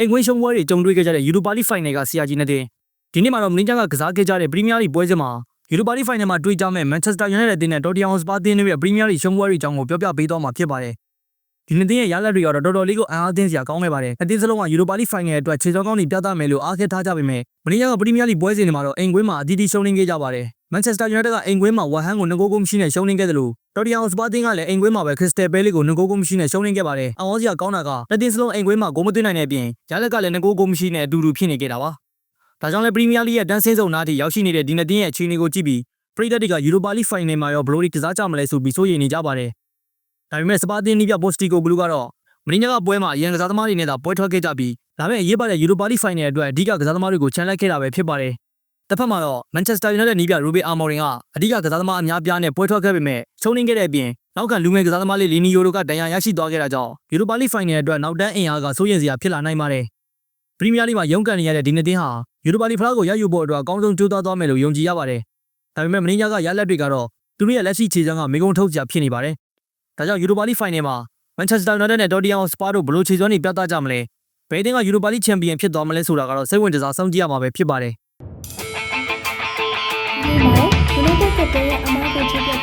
အိမ်ကွင်းရှုံးပွဲတွေကြုံတွေ့ခဲ့ကြတဲ့ Europa League Final ကဆရာကြီးနဲ့တင်ဒီနေ့မှာတော့မင်းချန်ကကစားခဲ့ကြတဲ့ Premier League ပွဲစဉ်မှာ Europa League Final မှာတွေ့ကြမဲ့ Manchester United အသင်းနဲ့ Tottenham Hotspur အသင်းတို့ရဲ့ Premier League ရှုံးပွဲတွေအကြောင်းကိုပြောပြပေးသွားမှာဖြစ်ပါတယ်ဒီနေ့တင်ရဲ့ရလဒ်တွေကတော့တော်တော်လေးကိုအံ့အားသင့်စရာကောင်းခဲ့ပါတယ်အသင်းစလုံးက Europa League Final အတွက်ခြေစောကောင်းတွေပြသမယ်လို့အားခဲ့ထားကြပေမဲ့မင်းချန်က Premier League ပွဲစဉ်တွေမှာတော့အိမ်ကွင်းမှာအသီးသီးရှုံးနိမ့်ခဲ့ကြပါတယ် Manchester United ကအိမ်ကွင်းမှာ West Ham ကို2ဂိုးကိုမရှိနဲ့ရှုံးနိမ့်ခဲ့တယ်လို့ Tottenham Hotspur အသင်းကလည်းအိမ်ကွင်းမှာပဲ Crystal Palace ကို2ဂိုးကိုမရှိနဲ့ရှုံးနိမ့်ခဲ့ပါတယ်အံ့အားစရာကောင်းတာကတစ်တင်းစလုံးအိမ်ကွင်းမှာဂိုးမသွင်းနိုင်တဲ့အပြင်ရလဒ်ကလည်း2ဂိုးကိုမရှိနဲ့အတူတူဖြစ်နေခဲ့တာပါဒါကြောင့်လည်း Premier League ရဲ့တန်းဆင်းဆုံးနားထိရောက်ရှိနေတဲ့ဒီနှစ်တင်းရဲ့အခြေအနေကိုကြည့်ပြီးပရိသတ်တွေက Europa League Final မှာရောဘယ်လိုဒီကစားကြမလဲဆိုပြီးစိုးရိမ်နေကြပါတယ်ဒါပေမဲ့စပါတင်နီးပြ Postigo Blue ကတော့မင်းညာကပွဲမှာအရင်ကစားသမားတွေနဲ့သာပွဲထွက်ခဲ့ကြပြီးဒါပေမဲ့အရေးပါတဲ့ Europa League Final အတွက်အဓိကကစားသမားတွေကိုချန်လိုက်ခဲ့တာပဲဖြစ်ပါတယ် တစ်ဖက်မှာတော့ Manchester United နီးပြ Ruben Amorim ကအဓိကကစားသမားအများပြားနဲ့ပွဲထွက်ခဲ့ပေမဲ့ချုံနေခဲ့တဲ့အပြင်နောက်ကလူငယ်ကစားသမားလေးလီနီယိုတို့ကတန်ရာရရှိသွားခဲ့တာကြောင့် Europa League Final အတွက်နောက်တန်းအင်အားကစိုးရိမ်စရာဖြစ်လာနိုင်ပါတယ်ပရီးမီးယားလိမှာရုန်းကန်နေရတဲ့ဒီနှစ်တင်းဟာ Europa League ဖလားကိုရယူဖို့အတွက်အကောင်းဆုံးကြိုးစားသွားမယ်လို့ယုံကြည်ရပါတယ်ဒါပေမဲ့မင်းညာကရလက်တွေကတော့သူတို့ရဲ့လက်ရှိခြေစမ်းကမေကုံထုတ်စရာဖြစ်နေပါတယ်ဒါကြောင့် Europa League Final မှာ Manchester United နဲ့ Tottenham Hotspur တို့ဘယ်လိုခြေစွမ်းတွေပြသကြမလဲဘယ်အသင်းက Europa League Champion ဖြစ်သွားမလဲဆိုတာကတော့စိတ်ဝင်စားစောင့်ကြည့်ရမှာပဲဖြစ်ပါတယ် কেটে আমার পুজোকে